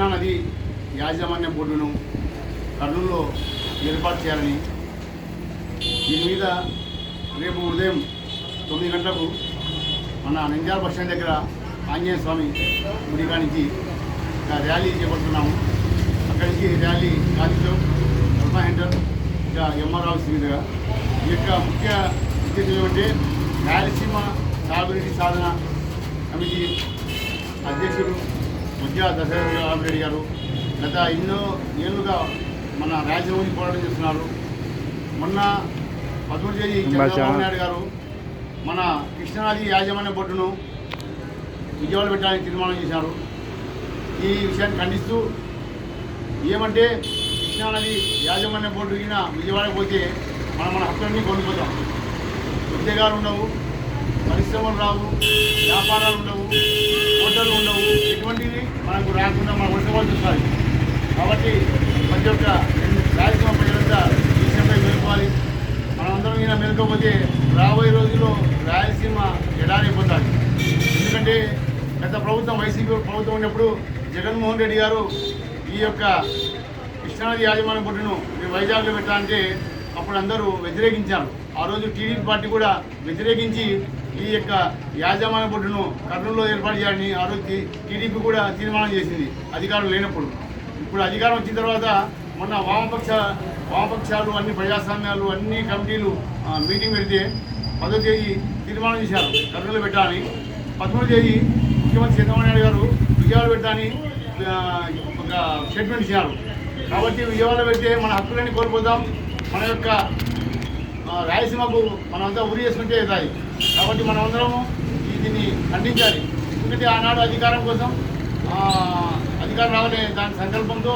కృష్ణానది యాజమాన్య బోర్డును కర్నూలులో ఏర్పాటు చేయాలని దీని మీద రేపు ఉదయం తొమ్మిది గంటలకు మన నంద్యాల బస్ స్టాండ్ దగ్గర ఆంజనేయ స్వామి గుడి కానించి ర్యాలీ చేపడుతున్నాము. అక్కడి నుంచి ర్యాలీ గాంధీలో ధర్మా సెంటర్ ఇంకా ఎంఆర్ ఆఫీస్ మీదుగా ఈ యొక్క ముఖ్య ఉద్దేశం ఏమంటే రాయలసీమ సాగునీటి సాధన కమిటీ అధ్యక్షుడు ముద్యా దశరథ రెడ్డి గారు గత ఎన్నో ఏళ్ళుగా మన రాజ్యసభని పోరాటం చేస్తున్నారు. మొన్న పదమూడు తేదీ చంద్రబాబు నాయుడు గారు మన కృష్ణానది యాజమాన్య బోర్డును విజయవాడ పెట్టడానికి తీర్మానం చేశారు. ఈ విషయాన్ని ఖండిస్తూ ఏమంటే కృష్ణానది యాజమాన్య బోర్డు విజయవాడకు పోతే మనం మన హక్కులన్నీ కోల్పోతాం. ఉద్యోగాలు ఉండవు. పరిశ్రమలు రావు వ్యాపారాలు ఉండవు హోటళ్ళు ఉండవు. ఎటువంటివి మనకు రాకుండా మనం వండుకోవాల్సి వస్తుంది కాబట్టి ప్రతి ఒక్క రాయలసీమ ప్రజలంతా ఈ విషయంపై మేలుకోవాలి మనమందరం ఈయన మేలుకోకపోతే రాబోయే రోజుల్లో రాయలసీమ ఎడారైపోతుంది ఎందుకంటే గత ప్రభుత్వం వైసీపీ ప్రభుత్వం ఉన్నప్పుడు జగన్మోహన్ రెడ్డి గారు ఈ యొక్క కృష్ణానది యాజమాన్య బొడ్డును మేము వైజాగ్లో పెట్టాలంటే అప్పుడు అందరూ వ్యతిరేకించారు. ఆ రోజు టీడీపీ పార్టీ కూడా వ్యతిరేకించి ఈ యొక్క యాజమాన్య బొడ్డును కర్నూలులో ఏర్పాటు చేయాలని ఆ రోజు టీడీపీ కూడా తీర్మానం చేసింది. అధికారం లేనప్పుడు. ఇప్పుడు అధికారం వచ్చిన తర్వాత మొన్న వామపక్ష వామపక్షాలు అన్ని ప్రజాస్వామ్యాలు అన్ని కమిటీలు మీటింగ్ పెడితే పదో తేదీ తీర్మానం చేశారు. కర్నూలు పెట్టాలని. పదమూడు తేదీ ముఖ్యమంత్రి చంద్రబాబు నాయుడు గారు విజయవాడ పెట్టాలని ఒక స్టేట్మెంట్ ఇచ్చారు. కాబట్టి విజయవాడ పెడితే మన హక్కులన్నీ కోల్పోతాం. మన యొక్క రాయలసీమకు మనమంతా ఉరి చేసుకుంటే అవుతాయి కాబట్టి మనమందరము దీన్ని ఖండించాలి. ఎందుకంటే ఆనాడు అధికారం కోసం అధికారం రావాలనే దాని సంకల్పంతో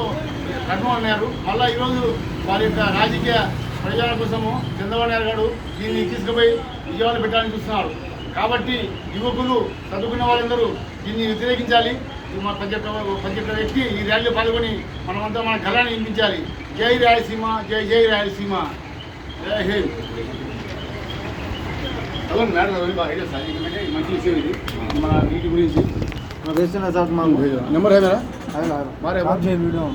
కర్మ అన్నారు. మళ్ళీ ఈరోజు వారి యొక్క రాజకీయ ప్రయోజనాల కోసము చంద్రబాబు నాయుడు గారు దీన్ని తీసుకుపోయి విజయవాడ పెట్టాలని చూస్తున్నారు. కాబట్టి యువకులు చదువుకున్న వాళ్ళందరూ దీన్ని వ్యతిరేకించాలి. మన పంచాయత్ పంచాయత్ పెట్టి ఈ ర్యాలీలో పాల్గొని మనమంతా మన గలాన్ని వినిపించాలి జై రాయలసీమ జై జై రాయలసీమ. జై హింద్. మేడం మంచి విషయం ఇది. మన వీటి గురించి. వేస్తున్నా సార్ మా నెంబర్ ఏమైనా? మారే వీడియో.